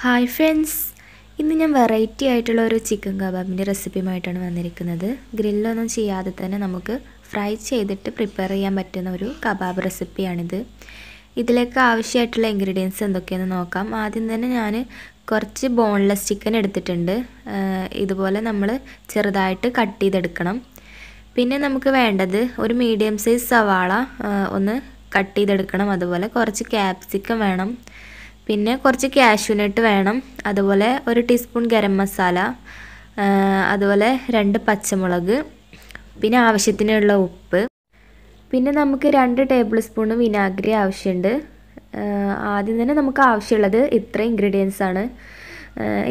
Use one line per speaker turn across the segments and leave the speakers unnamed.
Hi friends ഇന്ന് ഞാൻ variety ആയിട്ടുള്ള ഒരു ചിക്കൻ കബാബിന്റെ റെസിപ്പിയുമായിട്ടാണ് വന്നിരിക്കുന്നത്. ഗ്രില്ലൊന്നും ചെയ്യാതെ തന്നെ നമുക്ക് ഫ്രൈ ചെയ്തിട്ട് പ്രിപ്പയർ ചെയ്യാൻ പറ്റുന്ന ഒരു കബാബ് റെസിപ്പിയാണിത് ഇതിലേക്ക് ആവശ്യമായിട്ടുള്ള ഇൻഗ്രീഡിയൻസ് എന്തൊക്കെയാണെന്ന് നോക്കാം. ആദ്യം തന്നെ ഞാൻ കുറച്ച് ബോൺലെസ് ചിക്കൻ എടുത്തിട്ടുണ്ട്. ഇതുപോലെ നമ്മൾ ചെറുതായിട്ട് കട്ട് ചെയ്തെടുക്കണം. പിന്നെ നമുക്ക് വേണ്ടത് ഒരു മീഡിയം സൈസ് സവാള ഒന്ന് കട്ട് ചെയ്തെടുക്കണം. അതുപോലെ കുറച്ച് ക്യാപ്സിക്കം വേണം. പിന്നെ കുറച്ച് കാഷ്യൂനട്ട് വേണം. അതുപോലെ ഒരു ടീസ്പൂൺ ഗരം മസാല അതുപോലെ രണ്ട് പച്ചമുളക് പിന്നെ ആവശ്യത്തിനുള്ള ഉപ്പ്. പിന്നെ നമുക്ക് രണ്ട് ടേബിൾ സ്പൂൺ വിനാഗിരി ആവശ്യമുണ്ട് ആദ്യം തന്നെ നമുക്ക് ആവശ്യമുള്ളത് ഇത്ര ഇൻഗ്രീഡിയൻസ് ആണ്.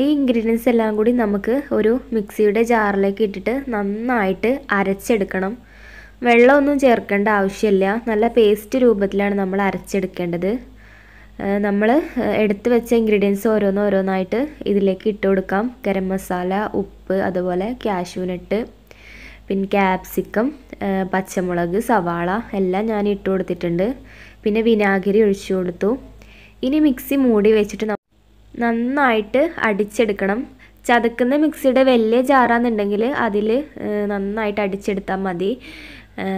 ഈ ഇൻഗ്രീഡിയൻസ് എല്ലാം കൂടി നമുക്ക് ഒരു മിക്സിയുടെ ജാറിലേക്ക് ഇട്ടിട്ട് നന്നായിട്ട് അരച്ചെടുക്കണം. വെള്ളമൊന്നും ചേർക്കേണ്ട ആവശ്യമില്ല. നല്ല പേസ്റ്റ് രൂപത്തിലാണ് നമ്മൾ അരച്ചെടുക്കേണ്ടത്. നമ്മൾ എടുത്തു വെച്ച ഇൻഗ്രീഡിയൻസ് ഓരോന്ന് ഓരോന്നായിട്ട് ഇതിലേക്ക് ഇട്ട് കൊടുക്കാം. ഗരം മസാല ഉപ്പ് അതുപോലെ കാഷ്യൂനട്ട് പിന്നെ ക്യാപ്സിക്കം പച്ചമുളക് സവാള എല്ലാം ഞാൻ ഇട്ട് കൊടുത്തിട്ടുണ്ട്. പിന്നെ വിനാഗിരി ഒഴിച്ചു കൊടുത്തു. ഇനി മിക്സി മൂടി വെച്ചിട്ട് നന്നായിട്ട് അടിച്ചെടുക്കണം. ചതക്കുന്ന മിക്സിയുടെ വലിയ ജാറാന്നുണ്ടെങ്കിൽ അതിൽ നന്നായിട്ട് അടിച്ചെടുത്താൽ മതി.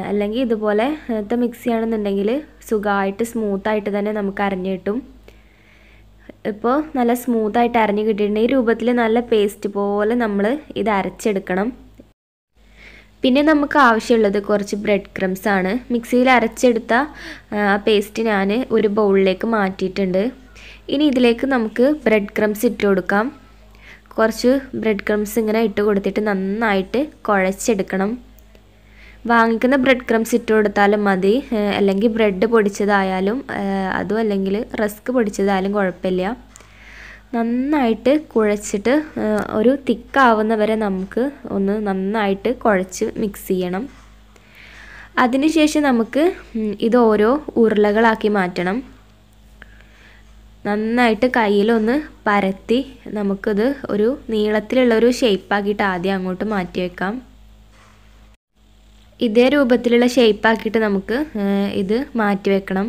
അല്ലെങ്കിൽ ഇതുപോലത്തെ മിക്സിയാണെന്നുണ്ടെങ്കിൽ സുഖമായിട്ട് സ്മൂത്തായിട്ട് തന്നെ നമുക്ക് അരഞ്ഞു കിട്ടും. ഇപ്പോൾ നല്ല സ്മൂത്തായിട്ട് അരഞ്ഞു കിട്ടിയിട്ടുണ്ട്. ഈ രൂപത്തിൽ നല്ല പേസ്റ്റ് പോലെ നമ്മൾ ഇത് അരച്ചെടുക്കണം. പിന്നെ നമുക്ക് ആവശ്യമുള്ളത് കുറച്ച് ബ്രെഡ് ക്രംസ് ആണ്. മിക്സിയിൽ അരച്ചെടുത്ത ആ പേസ്റ്റ് ഞാൻ ഒരു ബൗളിലേക്ക് മാറ്റിയിട്ടുണ്ട്. ഇനി ഇതിലേക്ക് നമുക്ക് ബ്രെഡ് ക്രംസ് ഇട്ട് കൊടുക്കാം. കുറച്ച് ബ്രെഡ് ക്രംസ് ഇങ്ങനെ ഇട്ട് കൊടുത്തിട്ട് നന്നായിട്ട് കുഴച്ചെടുക്കണം. വാങ്ങിക്കുന്ന ബ്രെഡ് ക്രംസ് ഇട്ട് കൊടുത്താലും മതി. അല്ലെങ്കിൽ ബ്രെഡ് പൊടിച്ചതായാലും അതും അല്ലെങ്കിൽ റസ്ക് പൊടിച്ചതായാലും കുഴപ്പമില്ല. നന്നായിട്ട് കുഴച്ചിട്ട് ഒരു തിക്കാവുന്ന വരെ നമുക്ക് ഒന്ന് നന്നായിട്ട് കുഴച്ച് മിക്സ് ചെയ്യണം. അതിനുശേഷം നമുക്ക് ഇത് ഓരോ ഉരുളകളാക്കി മാറ്റണം. നന്നായിട്ട് കയ്യിലൊന്ന് പരത്തി നമുക്കിത് ഒരു നീളത്തിലുള്ള ഒരു ഷേപ്പാക്കിയിട്ട് ആദ്യം അങ്ങോട്ട് മാറ്റി വെക്കാം ഇതേ രൂപത്തിലുള്ള ഷേപ്പാക്കിയിട്ട് നമുക്ക് ഇത് മാറ്റി വെക്കണം.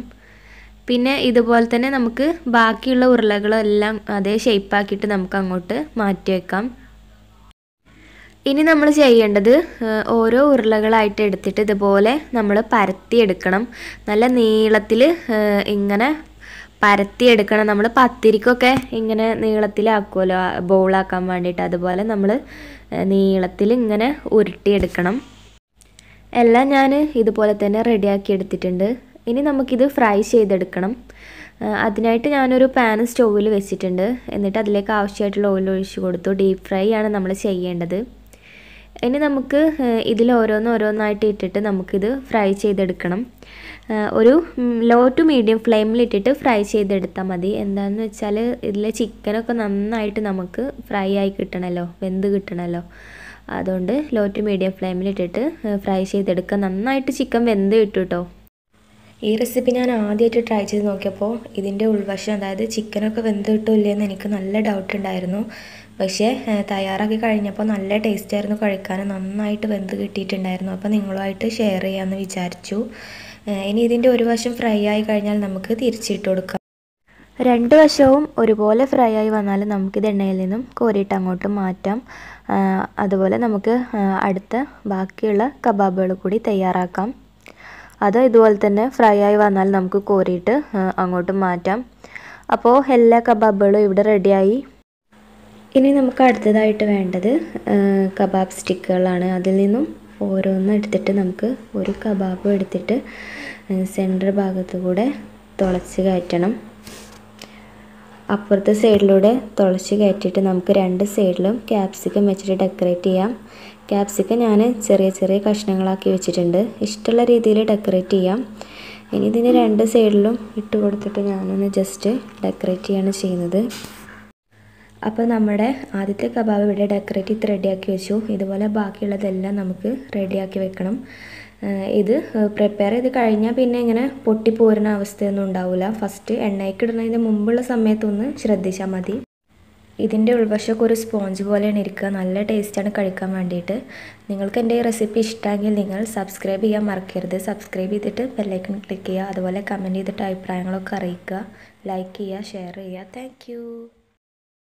പിന്നെ ഇതുപോലെ തന്നെ നമുക്ക് ബാക്കിയുള്ള ഉരുളകളെല്ലാം അതേ ഷേപ്പാക്കിയിട്ട് നമുക്ക് അങ്ങോട്ട് മാറ്റി വെക്കാം. ഇനി നമ്മൾ ചെയ്യേണ്ടത് ഓരോ ഉരുളകളായിട്ട് എടുത്തിട്ട് ഇതുപോലെ നമ്മൾ പരത്തിയെടുക്കണം നല്ല നീളത്തിൽ ഇങ്ങനെ പരത്തിയെടുക്കണം നമ്മൾ പത്തിരിക്കൊക്കെ ഇങ്ങനെ നീളത്തിലാക്കുമല്ലോ ബോളാക്കാൻ വേണ്ടിയിട്ട്. അതുപോലെ നമ്മൾ നീളത്തിൽ ഇങ്ങനെ ഉരുട്ടിയെടുക്കണം എല്ലാം ഞാൻ ഇതുപോലെ തന്നെ റെഡിയാക്കി എടുത്തിട്ടുണ്ട്. ഇനി നമുക്കിത് ഫ്രൈ ചെയ്തെടുക്കണം. അതിനായിട്ട് ഞാനൊരു പാൻ സ്റ്റൗവിൽ വെച്ചിട്ടുണ്ട്. എന്നിട്ട് അതിലേക്ക് ആവശ്യമായിട്ടുള്ള ഓയിൽ ഒഴിച്ച് കൊടുത്തു. ഡീപ്പ് ഫ്രൈ ആണ് നമ്മൾ ചെയ്യേണ്ടത്. ഇനി നമുക്ക് ഇതിൽ ഓരോന്ന് ഓരോന്നായിട്ട് ഇട്ടിട്ട് നമുക്കിത് ഫ്രൈ ചെയ്തെടുക്കണം. ഒരു ലോ ടു മീഡിയം ഫ്ലെയിമിലിട്ടിട്ട് ഫ്രൈ ചെയ്തെടുത്താൽ മതി. എന്താണെന്ന് വെച്ചാൽ ഇതിലെ ചിക്കനൊക്കെ നന്നായിട്ട് നമുക്ക് ഫ്രൈ ആയി കിട്ടണമല്ലോ വെന്ത് കിട്ടണമല്ലോ അതുകൊണ്ട് ലോ ടു മീഡിയം ഫ്ലെയിമിലിട്ടിട്ട് ഫ്രൈ ചെയ്തെടുക്കുക നന്നായിട്ട് ചിക്കൻ വെന്ത് കിട്ടും കേട്ടോ ഈ റെസിപ്പി ഞാൻ ആദ്യമായിട്ട് ട്രൈ ചെയ്ത് നോക്കിയപ്പോൾ ഇതിന്റെ ഉൾവശം അതായത് ചിക്കനൊക്കെ വെന്ത് കിട്ടില്ലെന്ന് എനിക്ക് നല്ല ഡൗട്ട് ഉണ്ടായിരുന്നു. പക്ഷേ തയ്യാറാക്കി കഴിഞ്ഞപ്പോൾ നല്ല ടേസ്റ്റ് ആയിരുന്നു കഴിക്കാൻ. നന്നായിട്ട് വെന്ത് കിട്ടിയിട്ടുണ്ടായിരുന്നു. അപ്പോൾ നിങ്ങളുമായിട്ട് ഷെയർ ചെയ്യാമെന്ന് വിചാരിച്ചു. ഇനി ഇതിന്റെ ഒരു വശം ഫ്രൈ ആയി കഴിഞ്ഞാൽ നമുക്ക് തിരിച്ചിട്ട് കൊടുക്കാം. രണ്ട് വശവും ഒരുപോലെ ഫ്രൈ ആയി വന്നാൽ നമുക്കിത് എണ്ണയിൽ നിന്നും കോരിയിട്ട് അങ്ങോട്ട് മാറ്റാം. അതുപോലെ നമുക്ക് അടുത്ത ബാക്കിയുള്ള കബാബുകൾ കൂടി തയ്യാറാക്കാം. അത് ഇതുപോലെ തന്നെ ഫ്രൈ ആയി വന്നാൽ നമുക്ക് കോരിയിട്ട് അങ്ങോട്ട് മാറ്റാം. അപ്പോൾ എല്ലാ കബാബുകളും ഇവിടെ റെഡിയായി ഇനി നമുക്ക് അടുത്തതായിട്ട് വേണ്ടത് കബാബ് സ്റ്റിക്കുകളാണ്. അതിൽ നിന്നും ഓരോന്നും എടുത്തിട്ട് നമുക്ക് ഒരു കബാബ് എടുത്തിട്ട് സെന്റർ ഭാഗത്ത് കൂടെ തുളച്ച് കയറ്റണം. അപ്പുറത്തെ സൈഡിലൂടെ തുളച്ച് കയറ്റിയിട്ട് നമുക്ക് രണ്ട് സൈഡിലും ക്യാപ്സിക്കം വെച്ചിട്ട് ഡെക്കറേറ്റ് ചെയ്യാം. ക്യാപ്സിക്കം ഞാൻ ചെറിയ ചെറിയ കഷ്ണങ്ങളാക്കി വെച്ചിട്ടുണ്ട്. ഇഷ്ടമുള്ള രീതിയിൽ ഡെക്കറേറ്റ് ചെയ്യാം. ഇനി ഇതിന് രണ്ട് സൈഡിലും ഇട്ട് കൊടുത്തിട്ട് ഞാനൊന്ന് ജസ്റ്റ് ഡെക്കറേറ്റ് ചെയ്യാണ് ചെയ്യുന്നത്. അപ്പോൾ നമ്മുടെ ആദ്യത്തെ കബാബ് ഇവിടെ ഡെക്കറേറ്റ് ചെയ്ത് റെഡിയാക്കി വെച്ചു. ഇതുപോലെ ബാക്കിയുള്ളതെല്ലാം നമുക്ക് റെഡിയാക്കി വെക്കണം. ഇത് പ്രിപ്പയർ ചെയ്ത് കഴിഞ്ഞാൽ പിന്നെ ഇങ്ങനെ പൊട്ടിപ്പോരുന്ന അവസ്ഥയൊന്നും ഉണ്ടാവില്ല ഫസ്റ്റ് എണ്ണയ്ക്ക് ഇടുന്നതിന് മുമ്പുള്ള സമയത്തൊന്ന് ശ്രദ്ധിച്ചാൽ മതി. ഇതിന്റെ ഉൾവശമൊക്കെ ഒരു സ്പോഞ്ച് പോലെയാണ് ഇരിക്കുക. നല്ല ടേസ്റ്റാണ് കഴിക്കാൻ വേണ്ടിയിട്ട്. നിങ്ങൾക്ക് എന്റെ ഈ റെസിപ്പി ഇഷ്ടമെങ്കിൽ നിങ്ങൾ സബ്സ്ക്രൈബ് ചെയ്യാൻ മറക്കരുത്. സബ്സ്ക്രൈബ് ചെയ്തിട്ട് ബെല്ലൈക്കൺ ക്ലിക്ക് ചെയ്യുക. അതുപോലെ കമന്റ് ചെയ്തിട്ട് അഭിപ്രായങ്ങളൊക്കെ അറിയിക്കുക. ലൈക്ക് ചെയ്യുക ഷെയർ ചെയ്യുക. താങ്ക്